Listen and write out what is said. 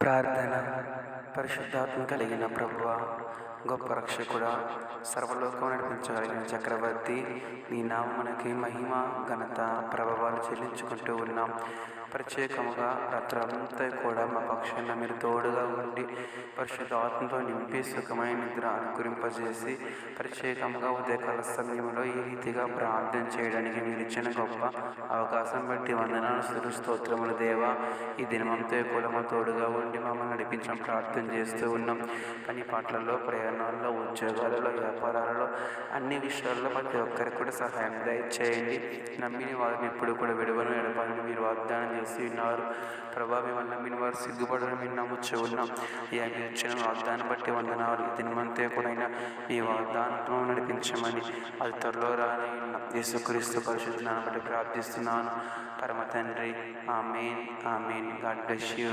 ప్రార్థన పరిశుద్ధాత్మ కలిగిన ప్రభువ గొప్ప రక్షకుడా సర్వలోకం నడిపించగలిగిన చక్రవర్తి నీ నామనకి మహిమ ఘనత ప్రభావాలు చెల్లించుకుంటూ ఉన్నాం. ప్రత్యేకముగా రాత్రంతా కూడా మా పక్షాన మీరు తోడుగా ఉండి పరిశుద్ధ ఆత్మతో నింపి సుఖమైన నిద్ర అనుకరింపజేసి ప్రత్యేకంగా ఉదయకాల సమయంలో ఈ రీతిగా ప్రార్థన చేయడానికి మీరు ఇచ్చిన గొప్ప అవకాశం బట్టి వందనాలు స్థుతులు స్తోత్రములు దేవ. ఈ దినమంతా కూడా మా తోడుగా ఉండి మమ్మల్ని నడిపించడం ప్రార్థన చేస్తూ ఉన్నాం. పని పాటలలో ప్రయాణాల్లో ఉద్యోగాలలో వ్యాపారాలలో అన్ని విషయాల్లో ప్రతి ఒక్కరికి కూడా సహాయం దయచేయండి. నమ్మిన వారిని ఎప్పుడు కూడా విడవను ఎడపాలని మీరు వాగ్దానం చేసి ఉన్నారు ప్రభా మిమ్మల్ని నమ్మిన వారు సిగ్గుపడని మేము నమ్ముచ్చు ఉన్నాం. ఈ మీరు ఇచ్చిన వాగ్దానం బట్టి వందనాలు. దినమంతే కూడా మీ వాగ్దానంతో నడిపించమని అది త్వరలో రాని యేసుక్రీస్తు పరిశుద్ధ బట్టి ప్రార్థిస్తున్నాను. పరమ తండ్రి amen amen. God bless you.